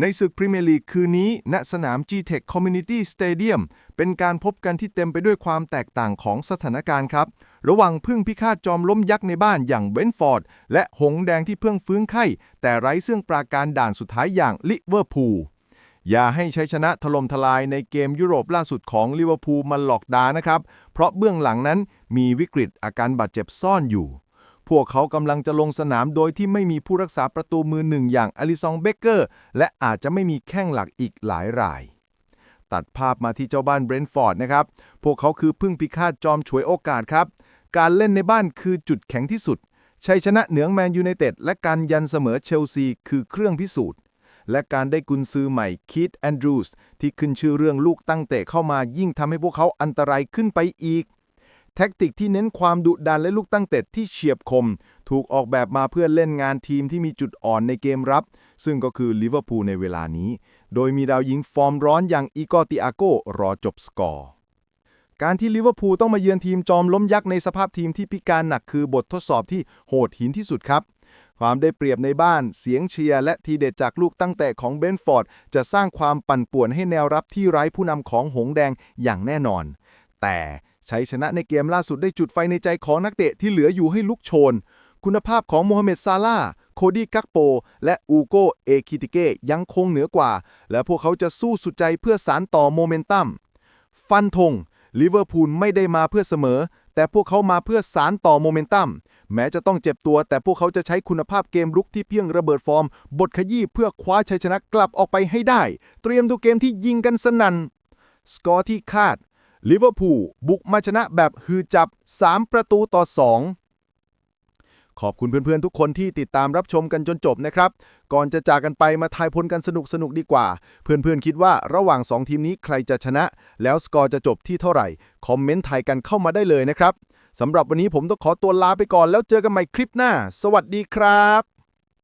ในศึกพรีเมียร์ลีกคืนนี้ ณ สนาม G-Tech Community Stadium เป็นการพบกันที่เต็มไปด้วยความแตกต่างของสถานการณ์ครับ ระหว่างพึ่งพิฆาตจอมล้มยักษ์ในบ้านอย่างเบนฟอร์ด และหงส์แดงที่เพิ่งฟื้นไข้ แต่ไร้เสื่องปราการด่านสุดท้ายอย่างลิเวอร์พูลอย่าให้ใชัยชนะถล่มทลายในเกมยุโรปล่าสุดของลิเวอร์พูลมาหลอกดานะครับ เพราะเบื้องหลังนั้นมีวิกฤตอาการบาดเจ็บซ่อนอยู่ พวกเขากำลังจะลงสนามโดยที่ไม่มีผู้รักษาประตูมือหนึ่งอย่างอลิซองเบเกอร์ และอาจจะไม่มีแข้งหลักอีกหลายราย ตัดภาพมาที่เจ้าบ้านเบรนท์ฟอร์ดนะครับ พวกเขาคือพึ่งพิฆาตจอมฉวยโอกาสครับ การเล่นในบ้านคือจุดแข็งที่สุด ชัยชนะเหนือแมนยูไนเต็ดและการยันเสมอเชลซีคือเครื่องพิสูจน์ และการได้กุนซือใหม่คีตแอนดรูสที่ขึ้นชื่อเรื่องลูกตั้งเตะเข้ามายิ่งทำให้พวกเขาอันตรายขึ้นไปอีก แท็กติกที่เน้นความดุดันและลูกตั้งเตะที่เฉียบคม ถูกออกแบบมาเพื่อเล่นงานทีมที่มีจุดอ่อนในเกมรับ ซึ่งก็คือลิเวอร์พูลในเวลานี้ โดยมีดาวยิงฟอร์มร้อนอย่างอีกอติอาโกรอจบสกอร์ การที่ลิเวอร์พูลต้องมาเยือนทีมจอมล้มยักษ์ในสภาพทีมที่พิการหนักคือบททดสอบที่โหดหินที่สุดครับความได้เปรียบในบ้าน เสียงเชียร์ และทีเด็ดจากลูกตั้งแต่ของเบนฟอร์ด จะสร้างความปั่นป่วนให้แนวรับที่ไร้ผู้นำของหงส์แดงอย่างแน่นอน แต่ ชัยชนะในเกมล่าสุดได้จุดไฟในใจของนักเตะที่เหลืออยู่ให้ลุกโชน คุณภาพของโมฮัมเหม็ดซาลาโคดี้กักโป และอูโกเอคิติเกยังคงเหนือกว่า และพวกเขาจะสู้สุดใจเพื่อสารต่อโมเมนตัม ฟันธงลิเวอร์พูลไม่ได้มาเพื่อเสมอ แต่พวกเขามาเพื่อสารต่อโมเมนตัม แม้จะต้องเจ็บตัว แต่พวกเขาจะใช้คุณภาพเกมรุกที่เพียงระเบิดฟอร์ม บทขยี้เพื่อคว้าชัยชนะกลับออกไปให้ได้ เตรียมดูเกมที่ยิงกันสนัน่น สกอร์ที่คาด ลิเวอร์พูลบุกมาชนะแบบฮือจับ 3 ประตูต่อ 2 ขอบคุณเพื่อนๆ ทุกคนที่ติดตามรับชมกันจนจบนะครับ ก่อนจะจากกันไปมาทายผลกันสนุกๆดีกว่า เพื่อนๆ คิดว่าระหว่าง 2 ทีมนี้ใครจะชนะ แล้วสกอร์จะจบที่เท่าไหร่ คอมเมนต์ทายกันเข้ามาได้เลยนะครับสำหรับวันนี้ผมต้องขอตัวลาไปก่อนแล้วเจอกันใหม่คลิปหน้า สวัสดีครับ